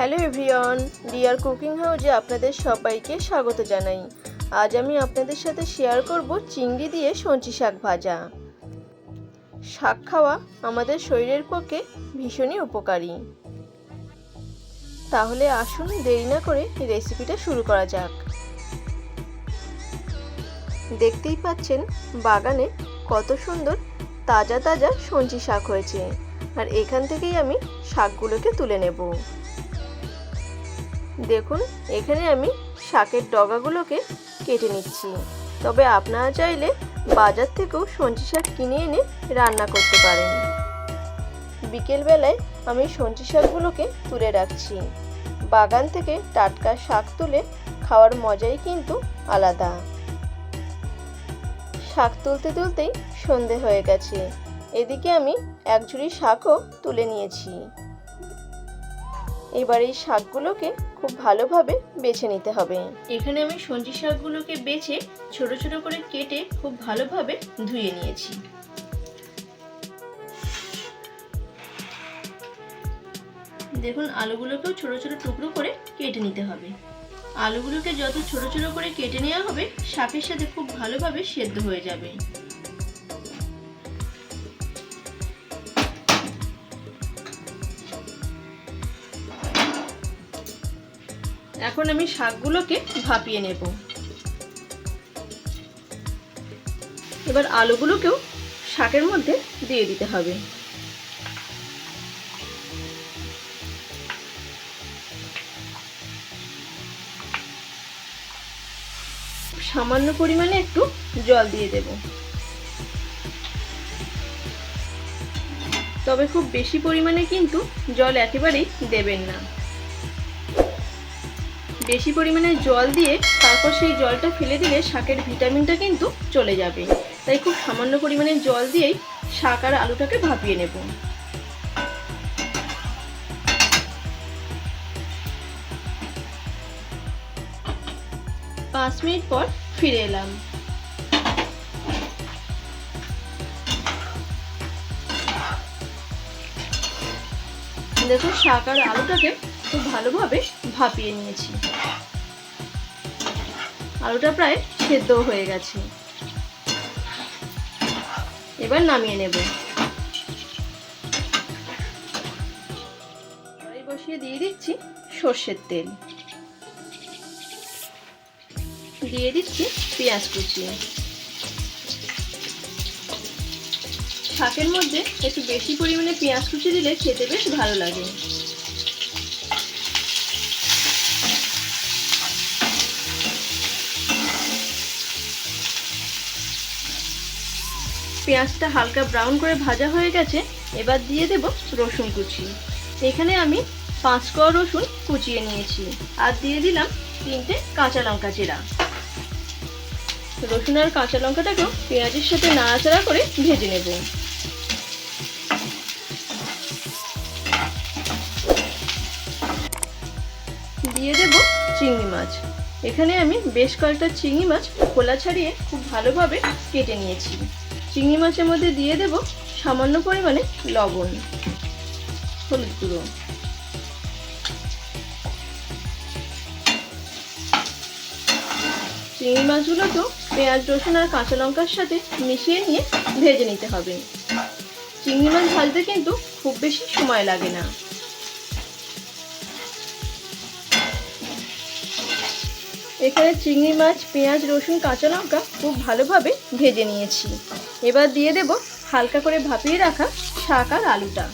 Hello everyone, deer cooking হাউজে আপনাদের সবাইকে স্বাগত জানাই। আজ আমি আপনাদের সাথে শেয়ার করব চিংড়ি দিয়ে সঞ্চি শাক ভাজা। শাক খাওয়া আমাদের শরীরের পক্ষে ভীষণই উপকারী। তাহলে আসুন দেরি না করে রেসিপিটা শুরু করা যাক। দেখতেই পাচ্ছেন বাগানে কত সুন্দর তাজা তাজা সঞ্চি শাক হয়েছে। আর এখান থেকেই আমি শাকগুলোকে তুলে নেব। দেখুন, এখানে আমি শাকের ডগাগুলোকে কেটে নিচ্ছি। তবে আপনারা চাইলে বাজার থেকেও সঞ্চি শাক কিনে এনে রান্না করতে পারেন। বিকেলবেলায় আমি সঞ্চি শাকগুলোকে তুলে রাখছি। বাগান থেকে টাটকা শাক তুলে খাওয়ার মজাই কিন্তু আলাদা। শাক তুলতে তুলতেই সন্ধে হয়ে গেছে। এদিকে আমি এক ঝুড়ি শাকও তুলে নিয়েছি। এবার এই শাকগুলোকে খুব ভালোভাবে বেছে নিতে হবে। এখানে আমি সঞ্জি শাকগুলোকে বেছে ছোট ছোট করে কেটে খুব ভালোভাবে ধুয়ে নিয়েছি। দেখুন, আলুগুলোকেও ছোট ছোট টুকরো করে কেটে নিতে হবে। আলুগুলোকে যত ছোট ছোট করে কেটে নেওয়া হবে, শাকের সাথে খুব ভালোভাবে সেদ্ধ হয়ে যাবে। এখন আমি শাকগুলোকে ভাপিয়ে নেব। এবার আলুগুলোকেও শাকের মধ্যে দিয়ে দিতে হবে। সামান্য পরিমাণে একটু জল দিয়ে দেব। তবে খুব বেশি পরিমাণে কিন্তু জল একেবারেই দেবেন না। বেশি পরিমাণে জল দিয়ে তারপর সেই জলটা ফেলে দিলে শাকের ভিটামিনটা কিন্তু চলে যাবে। তাই খুব সামান্য পরিমাণে জল দিয়েই শাক আর আলুটাকে ভাপিয়ে নেব। পাঁচ মিনিট পর ফিরে এলাম। দেখুন, শাক আর আলুটাকে খুব ভালোভাবে ভাপিয়ে নিয়েছি। আলুটা প্রায় সেদ্ধ হয়ে গেছে। এবার নামিয়ে নেব। বসিয়ে দিয়ে দিচ্ছি সর্ষের তেল। দিয়ে দিচ্ছি পেঁয়াজ কুচি। শাকের মধ্যে একটু বেশি পরিমাণে পেঁয়াজ কুচি দিলে খেতে বেশ ভালো লাগে। পেঁয়াজটা হালকা ব্রাউন করে ভাজা হয়ে গেছে, এবার দিয়ে দেব রসুন কুচি। এখানে আমি পাঁচ কোয়া রসুন কুচিয়ে নিয়েছি, আর দিয়ে দিলাম তিনটে কাঁচা লঙ্কা চেরা। রসুন আর কাঁচা লঙ্কাটাকেও পেঁয়াজের সাথে নাড়াচাড়া করে ভেজে নেব। দিয়ে দেব চিংড়ি মাছ। এখানে আমি বেশ কয়েকটা চিংড়ি মাছ খোলা ছাড়িয়ে খুব ভালোভাবে কেটে নিয়েছি। চিংড়ি মাছের মধ্যে দিয়ে দেব সামান্য পরিমাণে লবণ, হলুদ গুঁড়ো। চিংড়ি মাছগুলোকেও পেঁয়াজ, রসুন আর কাঁচা লঙ্কার সাথে মিশিয়ে নিয়ে ভেজে নিতে হবে। চিংড়ি মাছ ভাজতে কিন্তু খুব বেশি সময় লাগে না। এখানে চিংড়ি মাছ, পেঁয়াজ, রসুন, কাঁচা লঙ্কা খুব ভালোভাবে ভেজে নিয়েছি। এবার দিয়ে দেব হালকা করে ভাপিয়ে রাখা শাক আর আলুটা।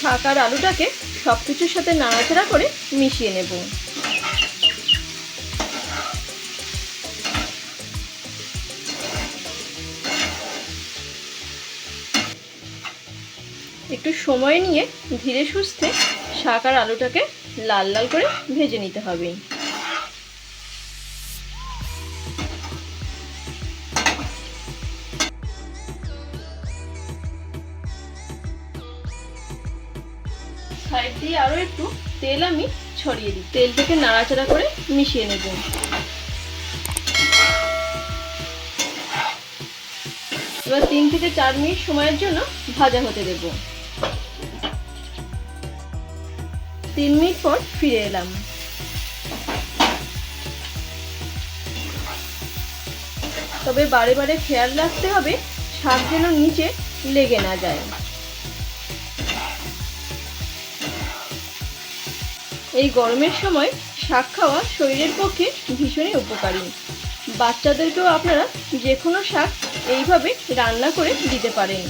শাক আর আলুটাকে সব কিছুর সাথে নাড়াচাড়া করে মিশিয়ে নেব। একটু সময় নিয়ে ধীরে সুস্থে শাক আর আলুটাকে লাল লাল করে ভেজে নিতে হবে। সাইড দিয়ে আরও একটু তেল আমি ছড়িয়ে দিই তেলটাকে নাড়াচাড়া করে মিশিয়ে নেব। এবার তিন থেকে চার মিনিট সময়ের জন্য ভাজা হতে দেব। তিন মিনিট পর ফিরে এলাম। তবে বারে বারে খেয়াল রাখতে হবে, শাক যেন নিচে লেগে না যায়। এই গরমের সময় শাক খাওয়া শরীরের পক্ষে ভীষণই উপকারী। বাচ্চাদেরকেও আপনারা যে কোনো শাক এইভাবে রান্না করে দিতে পারেন।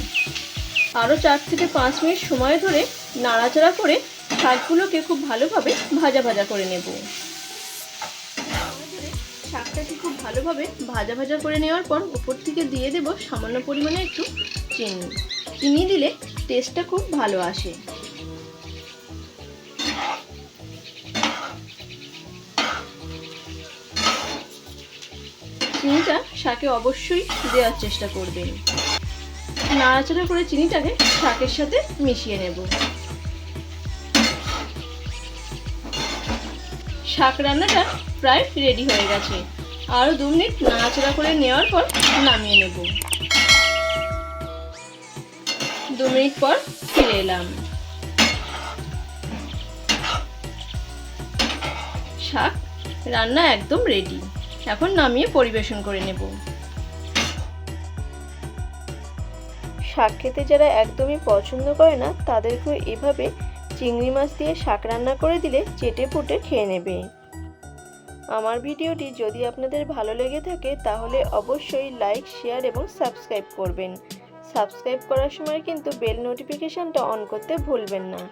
আরও চার থেকে পাঁচ মিনিট সময় ধরে নাড়াচাড়া করে শাকগুলোকে খুব ভালোভাবে ভাজা ভাজা করে নেব। শাকটাকে খুব ভালোভাবে ভাজা ভাজা করে নেওয়ার পর উপর থেকে দিয়ে দেব সামান্য পরিমাণে একটু চিনি। চিনি দিলে টেস্টটা খুব ভালো আসে। চিনিটা শাকে অবশ্যই দেওয়ার চেষ্টা করবেন। নাড়াচাড়া করে চিনিটাকে শাকের সাথে মিশিয়ে নেব। শাক রান্নাটা প্রায় রেডি হয়ে গেছে। আরও দু মিনিট নাড়াচাড়া করে নেওয়ার পর নামিয়ে নেব। দু মিনিট পর ফিরে এলাম। শাক রান্না একদম রেডি এখন নামিয়ে পরিবেশন করে নেব। শাক খেতে যারা একদমই পছন্দ করে না, তাদেরকেও এভাবে চিংড়ি মাছ দিয়ে শাক রান্না করে দিলে চেটে পুটে খেয়ে নেবে। আমার ভিডিওটি যদি আপনাদের ভালো লেগে থাকে, তাহলে অবশ্যই লাইক শেয়ার এবং সাবস্ক্রাইব করবেন। সাবস্ক্রাইব করার সময় কিন্তু বেল নোটিফিকেশানটা অন করতে ভুলবেন না।